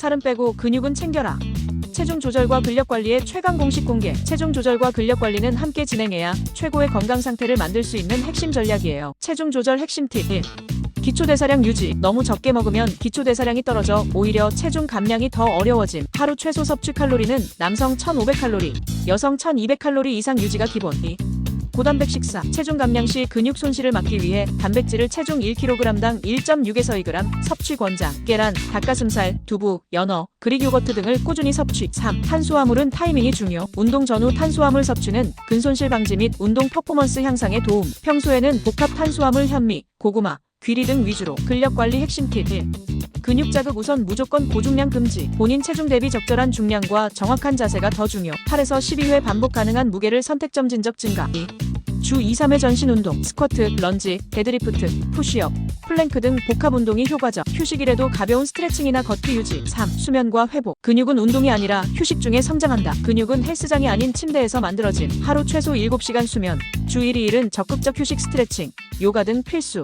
살은 빼고 근육은 챙겨라. 체중 조절과 근력 관리의 최강 공식 공개. 체중 조절과 근력 관리는 함께 진행해야 최고의 건강 상태를 만들 수 있는 핵심 전략이에요. 체중 조절 핵심 팁 1. 기초 대사량 유지. 너무 적게 먹으면 기초 대사량이 떨어져 오히려 체중 감량이 더 어려워짐. 하루 최소 섭취 칼로리는 남성 1,500칼로리, 여성 1,200칼로리 이상 유지가 기본. 2. 고단백 식사. 체중 감량 시 근육 손실을 막기 위해 단백질을 체중 1kg당 1.6에서 2g 섭취 권장. 계란, 닭가슴살, 두부, 연어, 그릭 요거트 등을 꾸준히 섭취. 3. 탄수화물은 타이밍이 중요. 운동 전후 탄수화물 섭취는 근손실 방지 및 운동 퍼포먼스 향상에 도움. 평소에는 복합 탄수화물 현미, 고구마, 귀리 등 위주로 근력 관리 핵심 팁 1. 근육 자극 우선 무조건 고중량 금지. 본인 체중 대비 적절한 중량과 정확한 자세가 더 중요. 8에서 12회 반복 가능한 무게를 선택점 진적 증가. 2. 주 2, 3회 전신 운동, 스쿼트, 런지, 데드리프트, 푸시업, 플랭크 등 복합 운동이 효과적. 휴식일에도 가벼운 스트레칭이나 걷기 유지. 3. 수면과 회복. 근육은 운동이 아니라 휴식 중에 성장한다. 근육은 헬스장이 아닌 침대에서 만들어진 하루 최소 7시간 수면. 주 1, 2일은 적극적 휴식 스트레칭, 요가 등 필수.